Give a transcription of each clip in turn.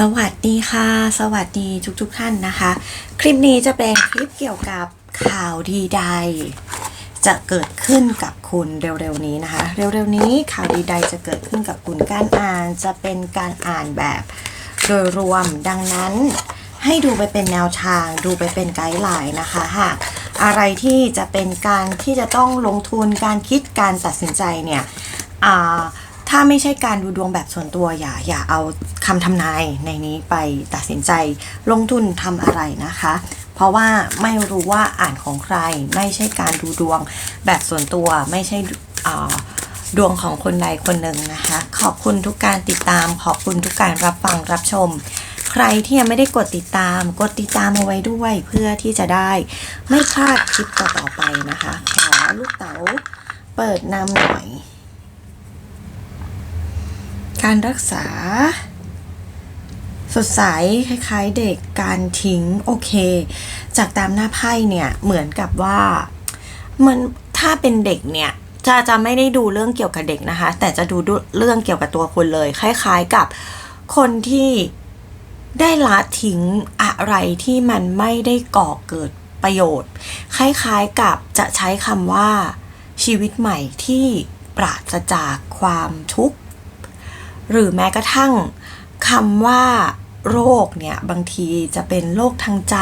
สวัสดีค่ะ สวัสดีทุกๆทท่านนะคะ คลิปนี้จะเป็นคลิปเกี่ยวกับข่าวดีใด จะเกิดขึ้นกับคุณเร็วๆนี้นะคะ เร็วๆนี้ข่าวดีใดจะเกิดขึ้นกับคุณการอ่านจะเป็นการอ่านแบบโดยรวมดังนั้น ให้ดูไปเป็นแนวทาง ดูไปเป็นไกด์ไลน์นะคะหากอะไรที่จะเป็นการที่จะต้องลงทุนการคิดการตัดสินใจเนี่ย ถ้าไม่ใช่การดูดวงแบบส่วนตัวอย่าอย่าเอาคำทำนายในนี้ไปตัดสินใจลงทุนทำอะไรนะคะ เพราะว่าไม่รู้ว่าอ่านของใคร ไม่ใช่การดูดวงแบบส่วนตัวไม่ใช่ดวงของคนใดคนหนึ่งนะคะ ขอบคุณทุกการติดตาม ขอบคุณทุกการรับฟังรับชม ใครที่ยังไม่ได้กดติดตาม กดติดตามเอาไว้ด้วยเพื่อที่จะได้ไม่พลาดคลิปต่อๆไปนะคะ ขอลูกเต๋าเปิดนำหน่อย การรักษา สดใสคล้ายๆเด็กการทิ้งโอเค จากตามหน้าไพ่เนี่ยเหมือนกับว่ามันถ้าเป็นเด็กเนี่ยจะจะไม่ได้ดูเรื่องเกี่ยวกับเด็กนะคะ แต่จะดูเรื่องเกี่ยวกับตัวคุณเลย คล้าย ๆกับคนที่ได้ละทิ้งอะไรที่มันไม่ได้ก่อเกิดประโยชน์ คล้ายๆกับจะใช้คำว่าชีวิตใหม่ที่ปราศจากความทุกข์ หรือแม้กระทั่งคำว่าโรคเนี่ยบางทีจะเป็นโรคทางใจ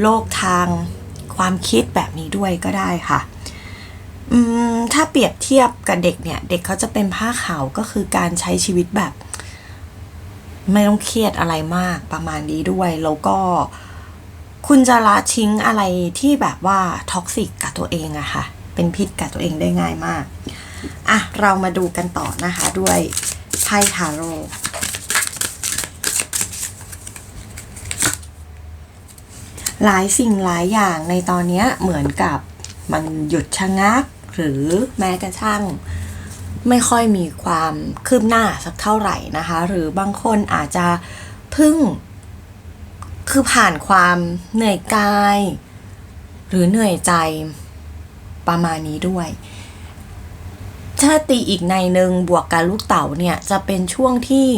โรคทางความคิดแบบนี้ด้วยก็ได้ค่ะถ้าเปรียบเทียบกับเด็กเนี่ย เด็กเขาจะเป็นผ้าขาวก็คือการใช้ชีวิตแบบ ไม่ต้องเครียดอะไรมากประมาณนี้ด้วย แล้วก็คุณจะละทิ้งอะไรที่แบบว่าท็อกซิกกับตัวเองอะค่ะ เป็นพิษกับตัวเองได้ง่ายมาก อะ เรามาดูกันต่อนะคะด้วย ไพ่ทาโร่หลายสิ่งหลายอย่างในตอนนี้เหมือนกับมันหยุดชะงัก หรือแม้กระทั่งไม่ค่อยมีความคืบหน้าสักเท่าไหร่นะคะ หรือบางคนอาจจะเพิ่ง คือผ่านความเหนื่อยกาย หรือเหนื่อยใจประมาณนี้ด้วย ถ้าตีอีกในหนึ่งบวกกับลูกเต๋าเนี่ย จะเป็นช่วงที่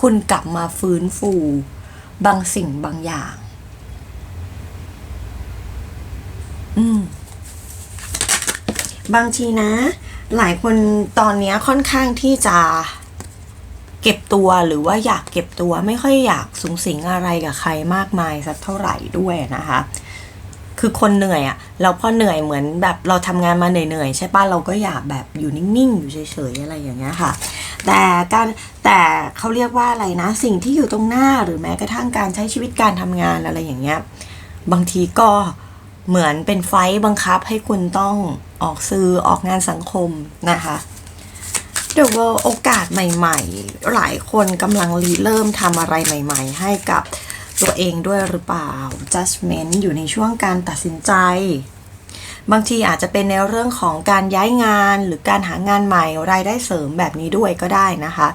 คุณกลับมาฟื้นฟู บางสิ่งบางอย่าง อืม บางทีนะ หลายคนตอนนี้ค่อนข้างที่จะเก็บตัวหรือว่าอยากเก็บตัวไม่ค่อยอยากสูงสิงอะไรกับใครมากมายสักเท่าไหร่ด้วยนะคะ คือคนเหนื่อยอะ่ะเราพอเหนื่อยเหมือนแบบเราทำงานมาเหนื่อยๆใช่ป่ะเราก็อยากแบบอยู่นิ่งๆ อยู่เฉยๆอะไรอย่างเงี้ยค่ะ แต่การแต่เขาเรียกว่าอะไรนะ สิ่งที่อยู่ตรงหน้าหรือแม้กระทั่งการใช้ชีวิตการทำงานอะไรอย่างเงี้ยบางทีก็เหมือนเป็นไฟต์บังคับให้คุณต้องออกสื่อออกงานสังคมนะคะเดี๋ยวโอกาสใหม่ ๆ หลายคนกำลังรีเริ่มทำอะไรใหม่ ๆ ให้กับ ตัวเองด้วยหรือเปล่า judgment อยู่ในช่วงการตัดสินใจ บางทีอาจจะเป็นในเรื่องของการย้ายงานหรือการหางานใหม่รายได้เสริมแบบนี้ด้วยก็ได้นะคะ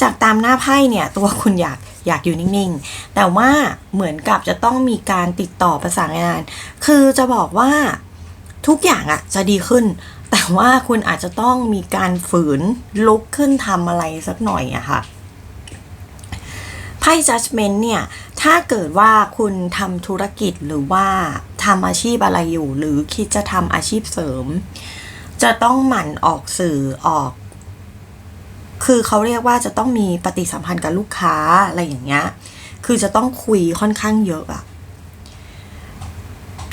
จากตามหน้าไพ่เนี่ยตัวคุณอยากอยากอยู่นิ่งๆ แต่ว่าเหมือนกับจะต้องมีการติดต่อประสานงาน คือจะบอกว่าทุกอย่างอะจะดีขึ้น แต่ว่าคุณอาจจะต้องมีการฝืนลุกขึ้นทำอะไรสักหน่อยอะค่ะไพ่ judgment เนี่ย ถ้าเกิดว่าคุณทำธุรกิจหรือว่าทำอาชีพอะไรอยู่ หรือคิดจะทำอาชีพเสริม จะต้องหมั่นออกสื่อออก คือเขาเรียกว่าจะต้องมีปฏิสัมพันธ์กับลูกค้าอะไรอย่างเงี้ย คือจะต้องคุยค่อนข้างเยอะอะ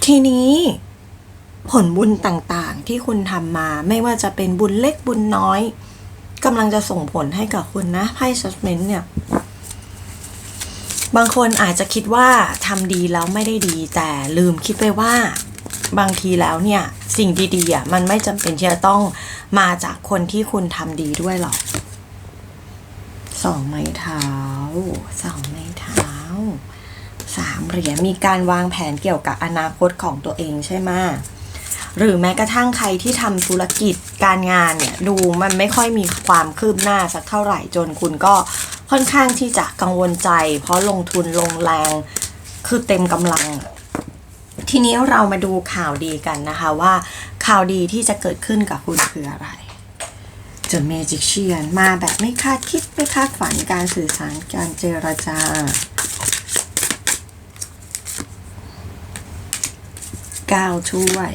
ทีนี้ผลบุญต่างๆ ที่คุณทำมาไม่ว่าจะเป็นบุญเล็กบุญน้อยกำลังจะส่งผลให้กับคุณนะไพ่ judgment เนี่ย บางคนอาจจะคิดว่าทำดีแล้วไม่ได้ดี แต่ลืมคิดไปว่าบางทีแล้วเนี่ย สิ่งดีๆอะมันไม่จำเป็นที่จะต้องมาจากคนที่คุณทำดีด้วยหรอกสองไม้เท้าสองไม้เท้าสามเหรียญมีการวางแผนเกี่ยวกับอนาคตของตัวเองใช่ไหมหรือแม้กระทั่งใครที่ทำธุรกิจการงานเนี่ย ดูมันไม่ค่อยมีความคืบหน้าสักเท่าไหร่จนคุณก็ ค่อนข้างที่จะกังวลใจ เพราะลงทุนลงแรง คือเต็มกำลัง ทีนี้เรามาดูข่าวดีกันนะคะว่าข่าวดีที่จะเกิดขึ้นกับคุณคืออะไร The Magician มาแบบไม่คาดคิดไม่คาดฝันการสื่อสารการเจรจา ก้าวถ้วย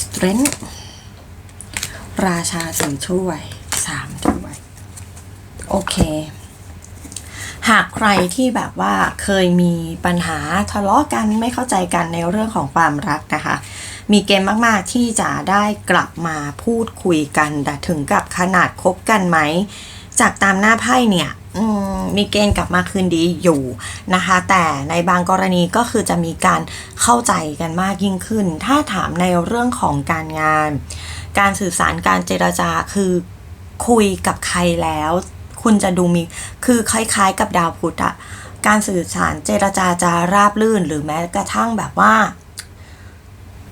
Strength ราชาสี่ถ้วยสามถ้วย โอเค หากใครที่แบบว่าเคยมีปัญหาทะเลาะกันไม่เข้าใจกันในเรื่องของความรักนะคะ มีเกณฑ์มากๆที่จะได้กลับมาพูดคุยกันแต่ถึงกับขนาดคบกันไหม จากตามหน้าไพ่เนี่ยมมีเกณฑ์กลับมาคืนดีอยู่นะคะ แต่ในบางกรณีก็คือจะมีการเข้าใจกันมากยิ่งขึ้น ถ้าถามในเรื่องของการงาน การสื่อสารการเจรจาคือคุยกับใครแล้ว คุณจะดูมีคือคล้ายๆกับดาวพุธอะการสื่อสารเจรจาจะราบลื่นหรือแม้กระทั่งแบบว่า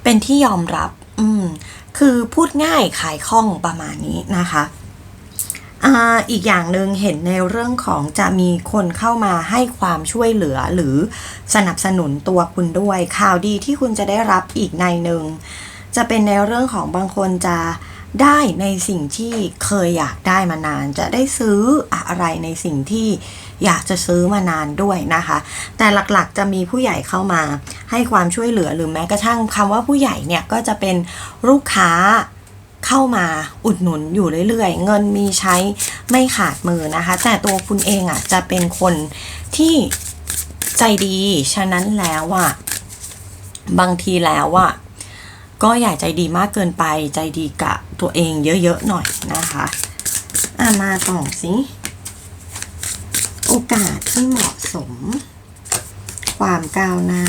เป็นที่ยอมรับ อืม คือพูดง่ายขายคล่องประมาณนี้นะคะอ่าอีกอย่างหนึ่งเห็นในเรื่องของจะมีคนเข้ามาให้ความช่วยเหลือหรือสนับสนุนตัวคุณด้วยข่าวดีที่คุณจะได้รับอีกในหนึ่งจะเป็นในเรื่องของบางคนจะ ได้ในสิ่งที่เคยอยากได้มานาน จะได้ซื้ออะไรในสิ่งที่อยากจะซื้อมานานด้วยนะคะ แต่หลักๆจะมีผู้ใหญ่เข้ามาให้ความช่วยเหลือหรือแม้กระทั่งคำว่าผู้ใหญ่เนี่ยก็จะเป็นลูกค้าเข้ามาอุดหนุนอยู่เรื่อยๆ เงินมีใช้ไม่ขาดมือนะคะ แต่ตัวคุณเองอะจะเป็นคนที่ใจดี ฉะนั้นแล้วอะบางทีแล้วอะ ก็อย่าใจดีมากเกินไปใจดีกับตัวเองเยอะๆหน่อยนะคะอะมาต่อสิโอกาสที่เหมาะสม ความก้าวหน้า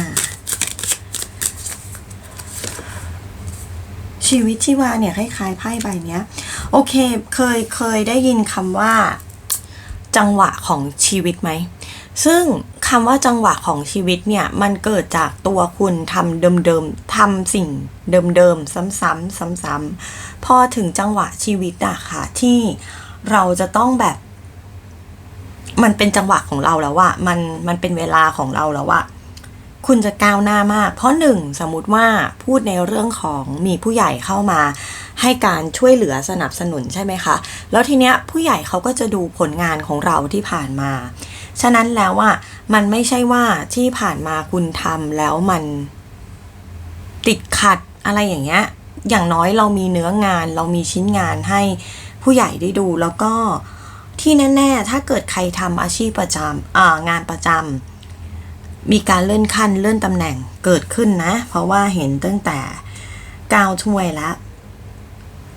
ชีวิตชีวาเนี่ยคล้ายๆไพ่ใบเนี้ย โอเคเคยเคยได้ยินคำว่า จังหวะของชีวิตไหม ซึ่ง คำว่าจังหวะของชีวิตเนี่ย มันเกิดจากตัวคุณทำเดิมๆทำสิ่งเดิมๆซ้ำๆซ้ำๆพอถึงจังหวะชีวิตอะค่ะ ที่เราจะต้องแบบ มันเป็นจังหวะของเราแล้วว่ามันมันเป็นเวลาของเราแล้วว่าคุณจะก้าวหน้ามาก เพราะหนึ่งสมมติว่าพูดในเรื่องของมีผู้ใหญ่เข้ามา ให้การช่วยเหลือสนับสนุนใช่ไหมคะ แล้วทีเนี้ยผู้ใหญ่เขาก็จะดูผลงานของเราที่ผ่านมา ฉะนั้นแล้วว่ามันไม่ใช่ว่าที่ผ่านมาคุณทำแล้วมันติดขัดอะไรอย่างเงี้ย อย่างน้อยเรามีเนื้องาน เรามีชิ้นงานให้ผู้ใหญ่ได้ดูแล้วก็ที่แน่ ๆ ถ้าเกิดใครทำอาชีพประจำงานประจำมีการเลื่อนขั้นเลื่อนตำแหน่งเกิดขึ้นนะ เพราะว่าเห็นตั้งแต่ก้าวถ้วยแล้ว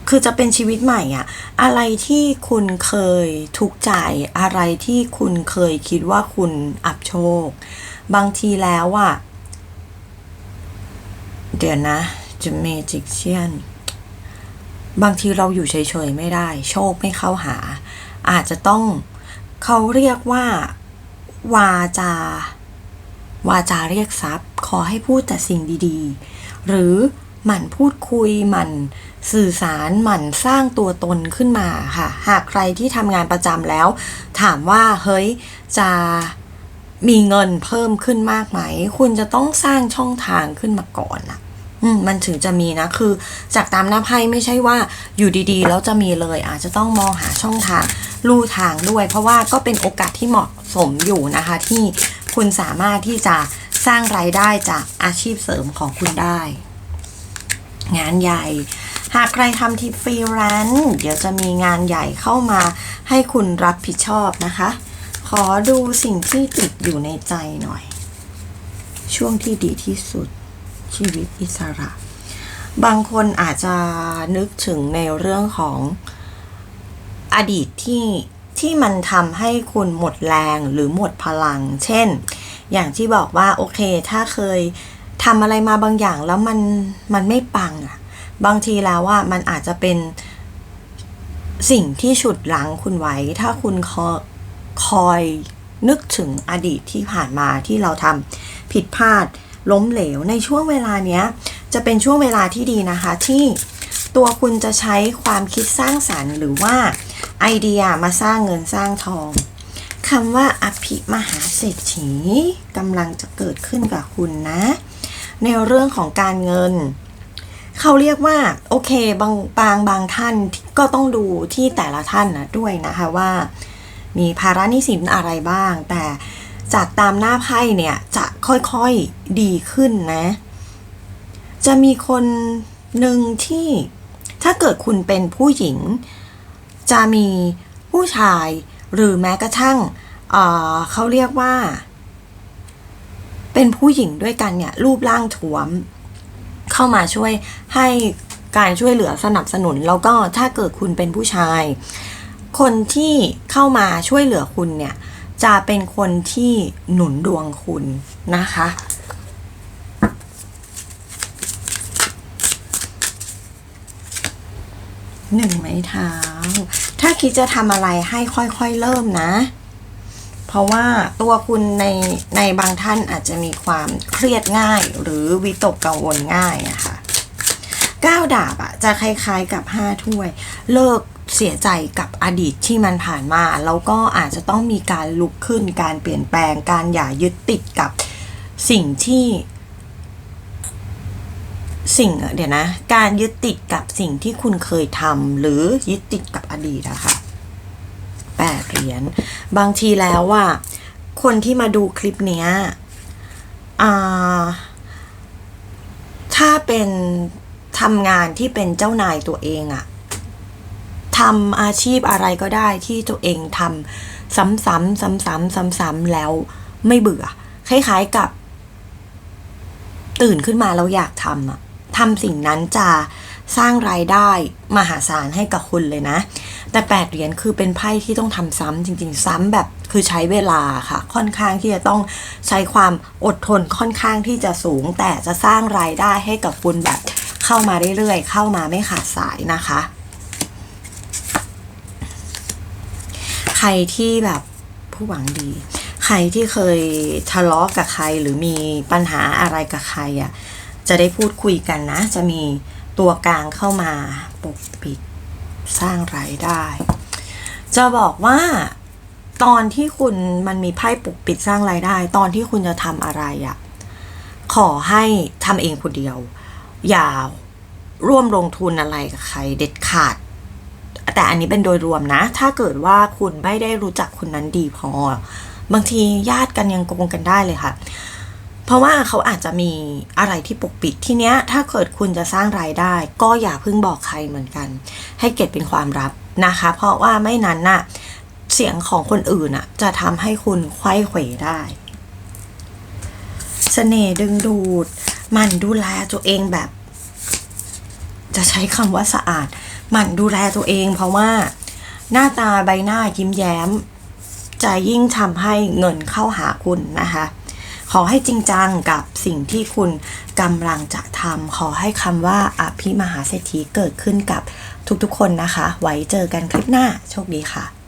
คือจะเป็นชีวิตใหม่อะอะไรที่คุณเคยทุกข์ใจ อะไรที่คุณเคยคิดว่าคุณอับโชค บางทีแล้วอะเดี๋ยวนะจะเมจิกเชียนบางทีเราอยู่เฉยๆไม่ได้ โชคไม่เข้าหา อาจจะต้องเขาเรียกว่า วาจา วาจาเรียกทรัพย์ ขอให้พูดแต่สิ่งดีๆ หรือ หมั่นพูดคุย หมั่นสื่อสารหมั่นสร้างตัวตนขึ้นมาค่ะ หากใครที่ทำงานประจำแล้ว ถามว่าเฮ้ยจะมีเงินเพิ่มขึ้นมากไหม คุณจะต้องสร้างช่องทางขึ้นมาก่อนนะมมันถึงจะมีนะ คือจากตามหน้าไพ่ไม่ใช่ว่าอยู่ดีๆ แล้วจะมีเลย อาจจะต้องมองหาช่องทางลู่ทางด้วย เพราะว่าก็เป็นโอกาสที่เหมาะสมอยู่นะคะ ที่คุณสามารถที่จะสร้างรายได้จากอาชีพเสริมของคุณได้ งานใหญ่ หากใครทำที่ฟรีแลนซ์เดี๋ยวจะมีงานใหญ่เข้ามาให้คุณรับผิดชอบนะคะ ขอดูสิ่งที่ติดอยู่ในใจหน่อย ช่วงที่ดีที่สุดชีวิตอิสระ บางคนอาจจะนึกถึงในเรื่องของอดีตที่ที่มันทำให้คุณหมดแรงหรือหมดพลัง เช่น อย่างที่บอกว่าโอเค ถ้าเคย ทำอะไรมาบางอย่างแล้วมันมันไม่ปังอะบางทีแล้วว่ามันอาจจะเป็นสิ่งที่ฉุดลังคุณไว้ ถ้าคุณคอคอยนึกถึงอดีตที่ผ่านมาที่เราทำผิดพลาดล้มเหลวในช่วงเวลาเนี้ย จะเป็นช่วงเวลาที่ดีนะคะ ที่ตัวคุณจะใช้ความคิดสร้างสรรค์หรือว่าไอเดียมาสร้างเงินสร้างทองคำว่าอภิมหาเศรษฐีกำลังจะเกิดขึ้นกับคุณนะ ในเรื่องของการเงิน เขาเรียกว่าโอเคบางบางบางท่านก็ต้องดูที่แต่ละท่านนะด้วยนะคะว่า มีภาระหนี้สินอะไรบ้าง แต่จากตามหน้าไพ่เนี่ยจะค่อยๆดีขึ้นนะ จะมีคนหนึ่งที่ถ้าเกิดคุณเป็นผู้หญิง จะมีผู้ชายหรือแม้กระทั่งเเขาเรียกว่า เป็นผู้หญิงด้วยกันเนี่ยรูปร่างถวม เข้ามาช่วยให้การช่วยเหลือสนับสนุน แล้วก็ถ้าเกิดคุณเป็นผู้ชาย คนที่เข้ามาช่วยเหลือคุณเนี่ยจะเป็นคนที่หนุนดวงคุณนะคะหนึ่งไม้เท้า ถ้าคิดจะทำอะไรให้ค่อยๆเริ่มนะ เพราะว่าตัวคุณในในบางท่านอาจจะมีความเครียดง่าย หรือวิตกกังวลง่ายอะค่ะก้าวดาบอะจะคล้ายๆกับห้าถ้วย เลิกเสียใจกับอดีตที่มันผ่านมา แล้วก็อาจจะต้องมีการลุกขึ้นการเปลี่ยนแปลงการอย่ายึดติดกับสิ่งที่ สิ่งเดี๋ยวนะ การยึดติดกับสิ่งที่คุณเคยทำหรือยึดติดกับอดีตอะคะ เหรียญบางทีแล้วว่าคนที่มาดูคลิปเนี้ยถ้าเป็นทำงานที่เป็นเจ้านายตัวเองอะทำอาชีพอะไรก็ได้ที่ตัวเองทำซ้ำๆซ้ำๆซ้ำๆแล้วไม่เบื่อ คล้ายๆกับ ตื่นขึ้นมาแล้วอยากทำอะทำสิ่งนั้นจะสร้างรายได้มหาศาลให้กับคุณเลยนะ แต่แปดเหรียญคือเป็นไพ่ที่ต้องทำซ้ำจริง ๆ ซ้ำแบบคือใช้เวลาค่ะ ค่อนข้างที่จะต้องใช้ความอดทนค่อนข้างที่จะสูง แต่จะสร้างรายได้ให้กับคุณแบบเข้ามาเรื่อยๆ เข้ามาไม่ขาดสายนะคะ ใครที่แบบผู้หวังดี ใครที่เคยทะเลาะกับใครหรือมีปัญหาอะไรกับใครอะ่ะจะได้พูดคุยกันนะ จะมีตัวกลางเข้ามาปกปิด สร้างรายได้ จะบอกว่าตอนที่คุณมันมีไพ่ปกปิดสร้างรายได้ ตอนที่คุณจะทำอะไรอะ่ะขอให้ทำเองคนเดียว อย่าร่วมลงทุนอะไรกับใครเด็ดขาด แต่อันนี้เป็นโดยรวมนะ ถ้าเกิดว่าคุณไม่ได้รู้จักคนนั้นดีพอ บางทีญาติกันยังโกงกันได้เลยค่ะ เพราะว่าเขาอาจจะมีอะไรที่ปกปิดทีเนี้ย ถ้าเกิดคุณจะสร้างรายได้ ก็อย่าเพิ่งบอกใครเหมือนกัน ให้เก็บเป็นความลับนะคะ เพราะว่าไม่นั้นน่ะเสียงของคนอื่นน่ะ จะทำให้คุณไขว้เขวได้เสน่ห์ดึงดูด มันดูแลตัวเองแบบ จะใช้คำว่าสะอาดหมั่นดูแลตัวเอง เพราะว่าหน้าตาใบหน้ายิ้มแย้ม จะยิ่งทำให้เงินเข้าหาคุณนะคะ ขอให้จริงจังกับสิ่งที่คุณกำลังจะทำขอให้คำว่าอภิมหาเศรษฐีเกิดขึ้นกับทุกๆคนนะคะ ไว้เจอกันคลิปหน้าโชคดีค่ะ